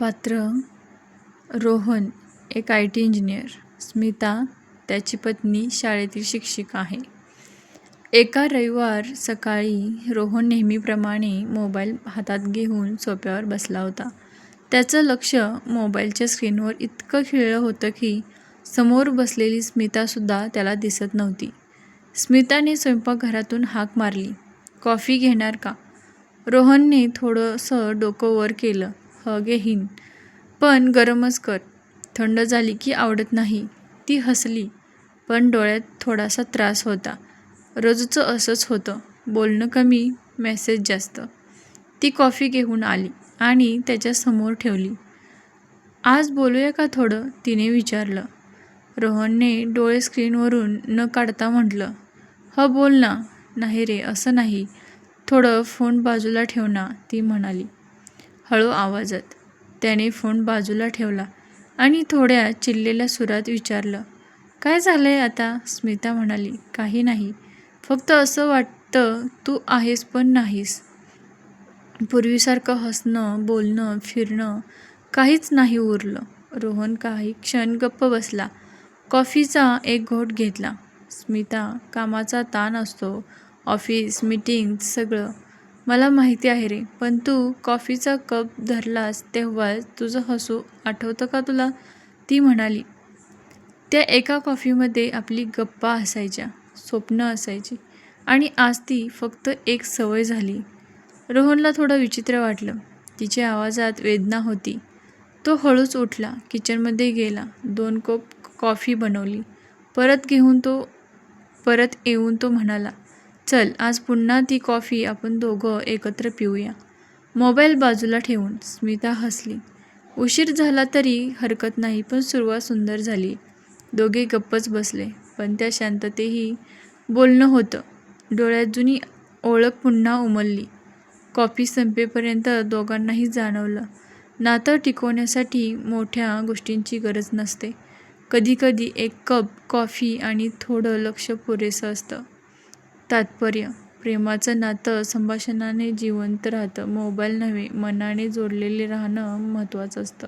पात्र रोहन एक I T engineer. Smita त्याची पत्नी शाळेतील शिक्षिका आहे. एका रविवार सकाळी रोहन नेहमीप्रमाणे मोबाईल हातात घेऊन सोप्यावर बसला होता. त्याचं लक्ष मोबाईलच्या स्क्रीनवर इतकं खिळलं होतं की समोर बसलेली स्मितासुद्धा त्याला दिसत नव्हती. स्मिताने स्वयंपाकघरातून हाक मारली कॉफी घेणार का? रोहनने थोडंसं डोकं वर केलं. ह घेईन पण गरमच कर. थंड झाली की आवडत नाही. ती हसली. पण डोळ्यात थोडासा त्रास होता. रोजचं असंच होतं. बोलणं कमी मेसेज जास्त. ती कॉफी घेऊन आली आणि त्याच्यासमोर ठेवली. आज बोलूया का थोडं? तिने विचारलं. रोहनने डोळे स्क्रीनवरून न काढता म्हटलं. ह बोल ना. नाही रे असं नाही. थोडं फोन बाजूला ठेव ना ती म्हणाली. हळू आवाजात. त्याने फोन बाजूला ठेवला आणि थोड्या चिडलेल्या सुरात विचारलं काय झालं आहे आता? स्मिता म्हणाली काही नाही. फक्त असं वाटतं तू आहेस पण नाहीस. पूर्वीसारखं हसणं बोलणं फिरणं काहीच नाही उरलं. रोहन काही क्षण गप्प बसला. कॉफीचा एक घोट घेतला. स्मिता कामाचा ताण असतो ऑफिस मीटिंग सगळं. मला माहिती आहे रे पण तू कॉफीचा कप धरलास तेव्हा तुझं हसू आठवतं का तुला? ती म्हणाली. त्या एका कॉफीमध्ये आपली गप्पा असायच्या स्वप्न असायची आणि आज ती फक्त एक सवय झाली. रोहनला थोडं विचित्र वाटलं. तिच्या आवाजात वेदना होती. तो हळूच उठला किचनमध्ये गेला दोन कप कॉफी बनवली. परत घेऊन तो परत येऊन तो म्हणाला चल आज पुन्हा ती कॉफी आपण दोघं एकत्र पिऊया. मोबाईल बाजूला ठेवून स्मिता हसली. उशीर झाला तरी हरकत नाही पण सुरुवात सुंदर झाली. दोघे गप्पच बसले पण त्या शांततेही बोलणं होतं. डोळ्यात जुनी ओळख पुन्हा उमलली. कॉफी संपेपर्यंत दोघांनाही जाणवलं. नातं टिकवण्यासाठी मोठ्या गोष्टींची गरज नसते. कधीकधी एक कप कॉफी आणि थोडं लक्ष पुरेसं असतं. तात्पर्य. प्रेमाचं नातं संभाषणाने जिवंत राहतं. मोबाईल नव्हे मनाने जोडलेले राहणं महत्त्वाचं असतं.